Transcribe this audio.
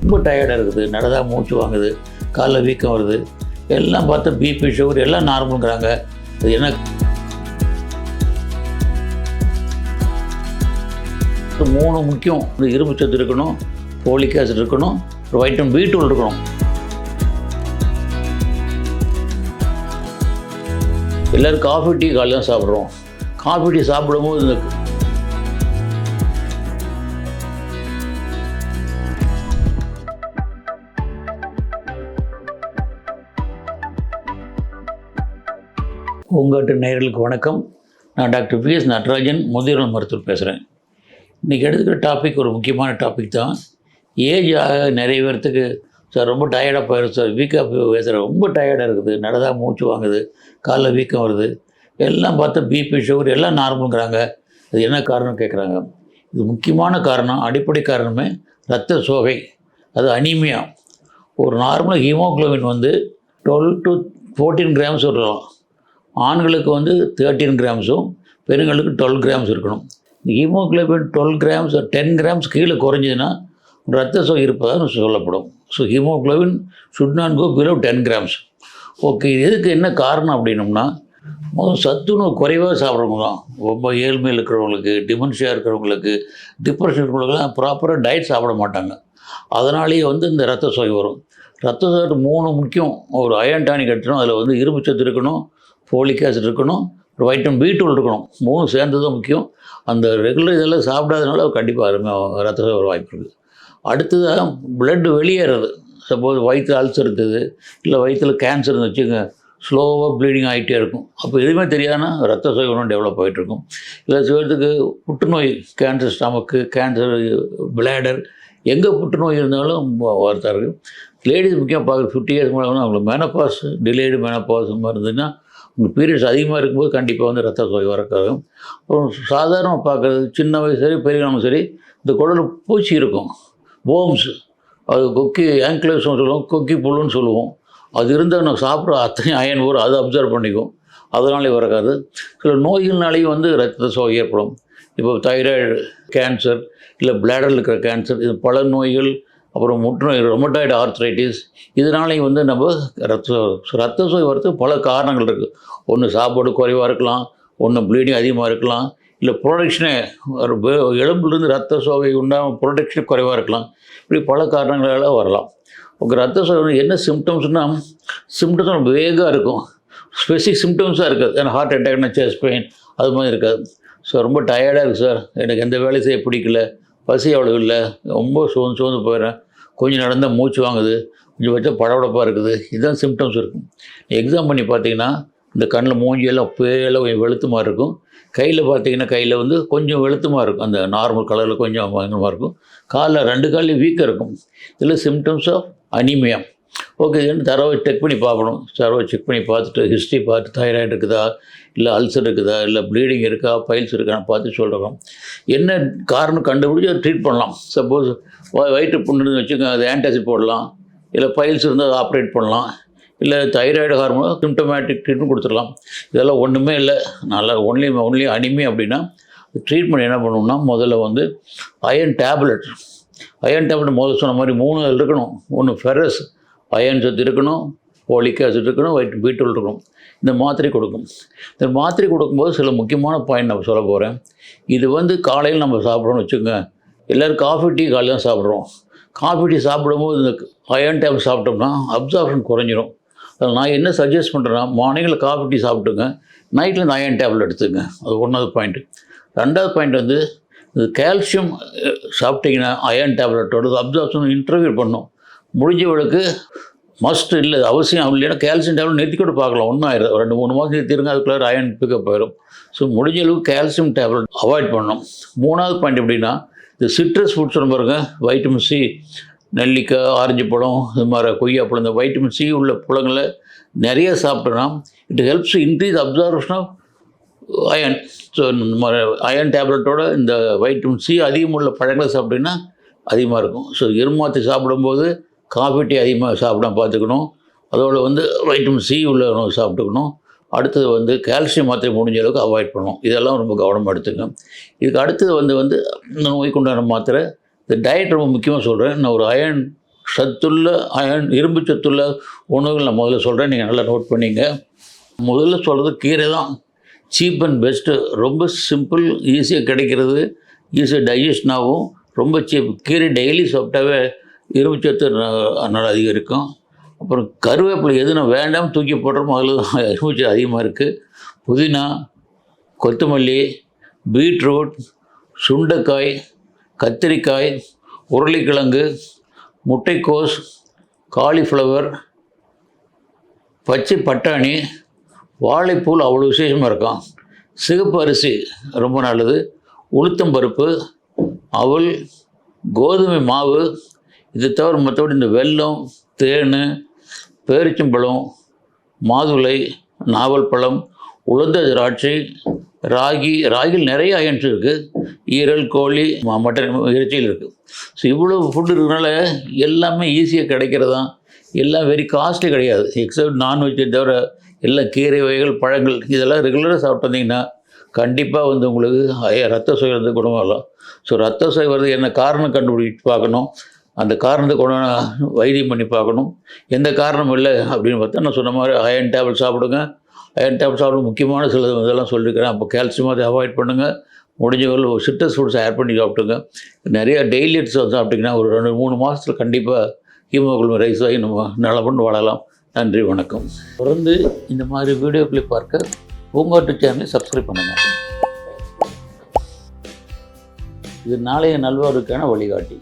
ரொம்ப டயர்டாக இருக்குது. நடந்தா மூச்சு வாங்குது. காலில் வீக்கம் வருது. எல்லாம் பார்த்தா பிபி சுகர் எல்லாம் நார்மலுங்கிறாங்க அது என்ன? மூணு முக்கியம். இந்த இரும்பு சத்து இருக்கணும் போலிக் ஆசிட் இருக்கணும் ஒரு வைட்டமின் பி டூல் இருக்கணும். எல்லோரும் காஃபி டீ காலையில் சாப்பிட்றோம். காஃபி டீ சாப்பிடும்போது இந்த உங்கள்கிட்ட நேர்களுக்கு வணக்கம். நான் டாக்டர் பி எஸ் நடராஜன் முதியோர் மருத்துவர் பேசுகிறேன் இன்றைக்கி எடுத்துக்கிற டாபிக் ஒரு முக்கியமான டாபிக் தான். ஏஜ் ஆக நிறைய பேர்த்துக்கு சார் ரொம்ப டயர்டாக போயிடும் சார் வீக்காக பேசுகிறேன் ரொம்ப டயர்டாக இருக்குது. நடதாக மூச்சு வாங்குது காலைல வீக்கம் வருது. எல்லாம் பார்த்தா பிபி சுகர் எல்லாம் நார்மலுங்கிறாங்க அது என்ன காரணம் கேட்குறாங்க இது முக்கியமான காரணம் அடிப்படை காரணமே ரத்த சோகை. அது அனீமியா ஒரு நார்மல் ஹீமோகுளோபின் வந்து டுவெல் டு ஃபோர்டீன் கிராம்ஸ் வரலாம் ஆண்களுக்கு வந்து தேர்ட்டீன் கிராம்ஸும் பெண்களுக்கு டுவெல் கிராம்ஸ் இருக்கணும். Haemoglobin twelve grams ten grams கீழே குறைஞ்சதுன்னா ரத்த சோகை இருப்பதாக சொல்லப்படும். So haemoglobin should not go below ten grams okay இதுக்கு எதுக்கு என்ன காரணம் அப்படின்னம்னா மொதல் சத்துணவு குறைவாக சாப்பிட்றவங்க தான் ரொம்ப ஏழ்மையில் இருக்கிறவங்களுக்கு டிமென்ஷியா இருக்கிறவங்களுக்கு டிப்ரெஷன் இருக்கிறவங்களுக்குலாம் ப்ராப்பராக டயட் சாப்பிட மாட்டாங்க. அதனாலேயே வந்து இந்த ரத்த சோகை வரும். ரத்த சோகை மூணு முக்கியம். ஒரு அயன் டானிக் எடுத்துடும் அதில் வந்து இரும்பு சத்து இருக்கணும். ஃபோலிக் ஆசிட் இருக்கணும் ஒரு வைட்டமின் பி டூல் இருக்கணும். மூணு சேர்ந்ததும் தான் முக்கியம். அந்த ரெகுலர் இதெல்லாம் சாப்பிடாதனால கண்டிப்பாக அருமையாக ரத்த ஒரு வாய்ப்பு இருக்குது. அடுத்ததாக பிளட்டு வெளியேறது. சப்போஸ் வயிற்று அல்சர் இருந்தது இல்லை வயிற்றில் கேன்சர் இருந்துச்சுங்க ஸ்லோவாக ப்ளீடிங் ஆகிட்டே இருக்கும். அப்போ எதுவுமே தெரியாதுன்னா ரத்த சோகை டெவலப் ஆகிட்டுருக்கும் இல்லை சிலத்துக்கு புற்றுநோய் கேன்சர் ஸ்டமக்கு கேன்சர் பிளேடர் எங்கே புற்றுநோய் இருந்தாலும் வார்த்தா இருக்குது லேடிஸ் முக்கியம் பார்க்குற ஃபிஃப்டி இயர்ஸ் மேலே அவங்களுக்கு மெனப்பாஸ் டிலேடு மெனப்பாஸ் மாதிரி இருந்ததுன்னா பீரியட்ஸ் அதிகமாக இருக்கும்போது கண்டிப்பாக வந்து ரத்த சோகை வரக்காகும் அப்புறம் சாதாரணமாக பார்க்குறது சின்ன வயசு சரி பெரியவங்க சரி இந்த குடலில் பூச்சி இருக்கும். போம்ஸ் அது கொக்கி ஆங்கிலேஷன் சொல்லுவோம் கொக்கி புல்லுன்னு சொல்லுவோம். அது இருந்தால் நம்ம சாப்பிட்ற அத்தனை அயன் ஊர் அதை அப்சர்வ் பண்ணிக்கும். அதனாலே வரக்காது. சில நோய்கள்னாலேயும் வந்து ரத்த சோகை ஏற்படும். இப்போ தைராய்டு கேன்சர் இல்லை பிளாடரில் இருக்கிற கேன்சர் இது பல நோய்கள் அப்புறம் முற்றுநோய் ரொமட்டாய்டு ஆர்த்ரைட்டிஸ் இதனாலையும் வந்து நம்ம ரத்த சோ- ரத்த சோகை வரதுக்கு பல காரணங்கள் இருக்குது ஒன்று சாப்பாடு குறைவாக இருக்கலாம் ஒன்று ப்ளீடிங் அதிகமாக இருக்கலாம். இல்லை ப்ரொடக்ஷனே எலும்புலேருந்து ரத்த சோகை உண்டாமல் ப்ரொடக்ஷன் குறைவாக இருக்கலாம். இப்படி பல காரணங்களால் வரலாம். உங்கள் ரத்த சோகை என்ன சிம்டம்ஸ்னால் சிம்டம்ஸ் ரொம்ப வேகாக இருக்கும். ஸ்பெசிஃபிக் சிம்டம்ஸாக இருக்காது. ஏன்னா ஹார்ட் அட்டாக்னா செஸ்ட் பெயின் அது மாதிரி இருக்காது. ஸோ ரொம்ப டயர்டாக இருக்குது சார் எனக்கு எந்த வேலையும் செய்ய பிடிக்கல. பசி அவ்வளோ இல்லை. ரொம்ப சோர்ந்து சோர்ந்து போயிடுறேன். கொஞ்சம் நடந்தால் மூச்சு வாங்குது. கொஞ்சம் வச்சா படபடப்பாக இருக்குது. இதுதான் சிம்டம்ஸ் இருக்கும். எக்ஸாம் பண்ணி பார்த்தீங்கன்னா இந்த கண்ணில் மூஞ்சியெல்லாம் பேல கொஞ்சம் வெளுத்துமா இருக்கும். கையில் பார்த்தீங்கன்னா கையில் வந்து கொஞ்சம் வெளுத்துமாக இருக்கும். அந்த நார்மல் கலரில் கொஞ்சம் பயங்கரமாக இருக்கும். காலில் ரெண்டு காலையும் வீக்காக இருக்கும். இதில் சிம்டம்ஸ் ஆஃப் அனிமியா ஓகே இதுன்னு தரவை செக் பண்ணி பார்க்கணும். தரவை செக் பண்ணி பார்த்துட்டு ஹிஸ்ட்ரி பார்த்து தைராய்டு இருக்குதா? இல்லை அல்சர் இருக்குதா? இல்லை ப்ளீடிங் இருக்கா? பைல்ஸ் இருக்கான்னு பார்த்து சொல்கிறோம் என்ன காரணம் கண்டுபிடிச்சி அதை ட்ரீட் பண்ணலாம். சப்போஸ் வயிற்று புண்ணுன்னு வச்சுக்கோங்க. அது ஆன்டாசிட் போடலாம். இல்லை பைல்ஸ் இருந்தால் அதை ஆப்ரேட் பண்ணலாம். இல்லை தைராய்டு ஹார்மோன் சிம்டமேட்டிக் ட்ரீட்மெண்ட் கொடுத்துடலாம். இதெல்லாம் ஒன்றுமே இல்லை. நல்லா ஒன்லி ஒன்லி அனிமி அப்படின்னா ட்ரீட்மெண்ட் என்ன பண்ணணும்னா முதல்ல வந்து அயன் டேப்லெட் அயன் டேப்லெட் முதல்ல சொன்ன மாதிரி மூணு இருக்கணும். ஒன்று ஃபெரஸ் அயன் சத்து இருக்கணும் போலிக் ஆசிட் இருக்கணும் வைட் பீட்டல் இருக்கணும். இந்த மாத்திரை கொடுக்கும். இந்த மாத்திரை கொடுக்கும்போது சில முக்கியமான பாயிண்ட் நான் சொல்ல போகிறேன் இது வந்து காலையில் நம்ம சாப்பிட்றோம்னு வச்சுக்கோங்க. எல்லோரும் காஃபி டீ காலையில் தான் சாப்பிட்றோம். காஃபி டீ சாப்பிடும்போது இந்த அயன் டேப்லெட் சாப்பிட்டோம்னா அப்சார்ப்ஷன் குறைஞ்சிரும். நான் என்ன சஜஸ்ட் பண்ணுறேன்னா மார்னிங்கில் காஃபி டீ சாப்பிட்டுங்க. நைட்டில் இந்த அயன் டேப்லெட் எடுத்துங்க. அது ஒன்றாவது பாயிண்ட்டு ரெண்டாவது பாயிண்ட் வந்து இது கால்சியம் சாப்பிட்டீங்கன்னா அயன் டேப்லெட்டோட அப்சார்ப்ஷன் இன்டர்வியூ பண்ணும். முடிஞ்சவளுக்கு மஸ்ட் இல்லை அவசியம் இல்லைன்னா கால்சியம் டேப்லெட் நிறுத்தி கூட பார்க்கலாம். ஒன்றும் ஆயிரும் ரெண்டு மூணு மாதம் நிறுத்திடுங்க அதுக்குள்ளே அயன் பிக்கப் ஆயிரும். ஸோ முடிஞ்ச அளவுக்கு கால்சியம் டேப்லெட் அவாய்ட் பண்ணணும். மூணாவது பாயிண்ட் எப்படின்னா இந்த சிட்ரஸ் ஃபுட்ஸ் பாருங்க. வைட்டமின் சி நெல்லிக்காய் ஆரஞ்சு பழம் இது மாதிரி கொய்யாப்பழம் இந்த வைட்டமின் சி உள்ள பழங்களை நிறைய சாப்பிட்டோன்னா it helps increase absorption of iron so இந்த மாதிரி அயன் டேப்லெட்டோட இந்த வைட்டமின் சி அதிகமுள்ள பழங்களை சாப்பிட்டீங்கன்னா அதிகமாக இருக்கும். ஸோ எருமாத்தி சாப்பிடும்போது காஃபி டீ அதிகமாக சாப்பிடாம பார்த்துக்கணும். அதோடு வந்து வைட்டமின் சி உள்ள உணவு சாப்பிட்டுக்கணும். அடுத்தது வந்து கால்சியம் மாத்திரை முடிஞ்ச அளவுக்கு அவாய்ட் பண்ணணும். இதெல்லாம் ரொம்ப கவனமாக எடுத்துக்கணும். இதுக்கு அடுத்தது வந்து வந்து இந்த நோய்க்குண்டான மாத்திரை இந்த டயட் ரொம்ப முக்கியமாக சொல்கிறேன் நான் ஒரு அயன் சத்துள்ள அயன் இரும்பு சத்துள்ள உணவுகள் நான் முதல்ல சொல்கிறேன் நீங்கள் நல்லா நோட் பண்ணிங்க. முதல்ல சொல்கிறது கீரை தான். சீப் அண்ட் பெஸ்ட்டு ரொம்ப சிம்பிள் ஈஸியாக கிடைக்கிறது. ஈஸியாக டைஜஷன் ஆகும். ரொம்ப சீப் கீரை டெய்லி சாப்பிட்டாவே இரும்பு சத்து ந- நல்லா அதிகரிக்கும் அப்புறம் கருவேப்பிலை எது நான் வேண்டாம் தூக்கி போடுறோமோ அதில் தான் இரும்பு சத்து அதிகமாக இருக்குது புதினா கொத்தமல்லி பீட்ரூட் சுண்டைக்காய் கத்திரிக்காய் உருளைக்கிழங்கு முட்டைக்கோஸ் காலிஃப்ளவர் பச்சை பட்டாணி வாழைப்பூல் அவ்வளோ விசேஷமாக இருக்கும். சிகப்பு அரிசி ரொம்ப நல்லது. உளுத்தம் பருப்பு அவல் கோதுமை மாவு இது தவிர மற்றபடி இந்த வெல்லம் தேன் பேரிச்சம்பழம் மாதுளை நாவல் பழம் உளுந்த திராட்சை ராகி ராகியில் நிறைய அயன்ஸ் இருக்குது ஈரல் கோழி மட்டன் இறைச்சியில் இருக்குது ஸோ இவ்வளோ ஃபுட்டு இருக்கிறனால எல்லாமே ஈஸியாக கிடைக்கிறதா? எல்லாம் வெரி காஸ்ட்லி கிடையாது. எக்ஸப்ட் நான்வெஜ்ஜை தவிர எல்லாம் கீரை வகைகள் பழங்கள் இதெல்லாம் ரெகுலராக சாப்பிட்டு வந்தீங்கன்னா கண்டிப்பாக வந்து உங்களுக்கு ரத்த சுவை வந்து குணமாகலாம். ஸோ ரத்த சுவை வருது என்ன காரணம் கண்டுபிடிச்சு பார்க்கணும். அந்த காரணத்தை கொண்டு வைத்தியம் பண்ணி பார்க்கணும். எந்த காரணமும் இல்லை அப்படின்னு பார்த்தா நான் சொன்ன மாதிரி அயன் டேப்லெட் சாப்பிடுங்க. அயன் டேப்லெட் முக்கியமான சில இதெல்லாம் சொல்லியிருக்கிறேன் அப்போ கால்சியம் அதை அவாய்ட் பண்ணுங்கள் முடிஞ்சவர்கள் சிட்ரஸ் ஃபுட்ஸ் ஆட் பண்ணி சாப்பிட்டுங்க. நிறைய டெய்லி சாப்பிட்டிங்கன்னா ஒரு ரெண்டு மூணு மாதத்தில் கண்டிப்பாக ஹீமோகுளம் ரைஸ் ஆகி நம்ம நலமுன்னு வாழலாம். நன்றி வணக்கம். தொடர்ந்து இந்த மாதிரி வீடியோக்களை பார்க்க பூங்காட்டு சேனலை சப்ஸ்கிரைப் பண்ணுங்கள் இது நாளைய நல்வாருக்கான வழிகாட்டி.